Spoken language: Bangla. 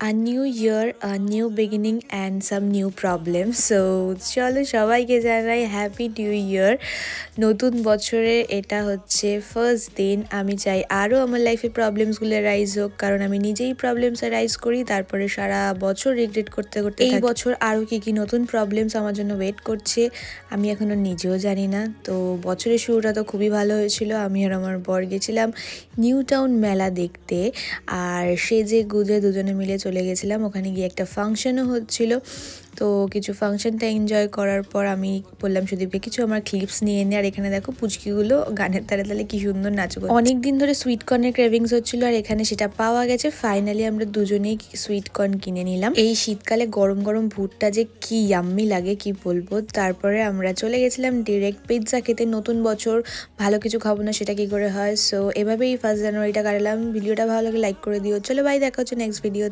a new year, a new beginning and some new problems. So চলো সবাইকে জানাই হ্যাপি নিউ ইয়ার নতুন বছরে এটা হচ্ছে ফার্স্ট দিন। আমি চাই আরও আমার লাইফে প্রবলেমসগুলো রাইজ হোক কারণ আমি নিজেই প্রবলেমস রাইজ করি তারপরে সারা বছর রিগ্রেট করতে করতে এই বছর আরও কি কি নতুন প্রবলেমস আমার জন্য ওয়েট করছে আমি এখনও নিজেও জানি না। তো বছরের শুরুটা তো খুবই ভালো হয়েছিল আমি আর আমার বর গেছিলাম নিউ টাউন মেলা দেখতে। আর সেজে গুজে দুজনে মিলে চলে গেছিলাম। ওখানে গিয়ে একটা ফাংশনও হচ্ছিল। তো কিছু ফাংশনটা এনজয় করার পর আমি বললাম, সুদীপকে কিছু আমার ক্লিপস নিয়ে নে। আর এখানে দেখো পুচকিগুলো গানের তালে তালে কি সুন্দর নাচ অনেক দিন ধরে সুইট কর্নের ক্রেভিংস হচ্ছিল আর এখানে সেটা পাওয়া গেছে। ফাইনালি আমরা দুজনেই সুইট কর্ন কিনে নিলাম। এই শীতকালে গরম গরম ভুট্টা যে কি ইয়াম্মি লাগে, কি বলব? তারপরে আমরা চলে গেছিলাম ডিরেক্ট পিৎজা খেতে। নতুন বছর, ভালো কিছু খাব না সেটা কি করে হয়? সো এভাবেই ফার্স্ট জানুয়ারিটা কাটালাম। ভিডিওটা ভালো লাগে লাইক করে দিও। চলো বাই দেখা হচ্ছে নেক্সট ভিডিও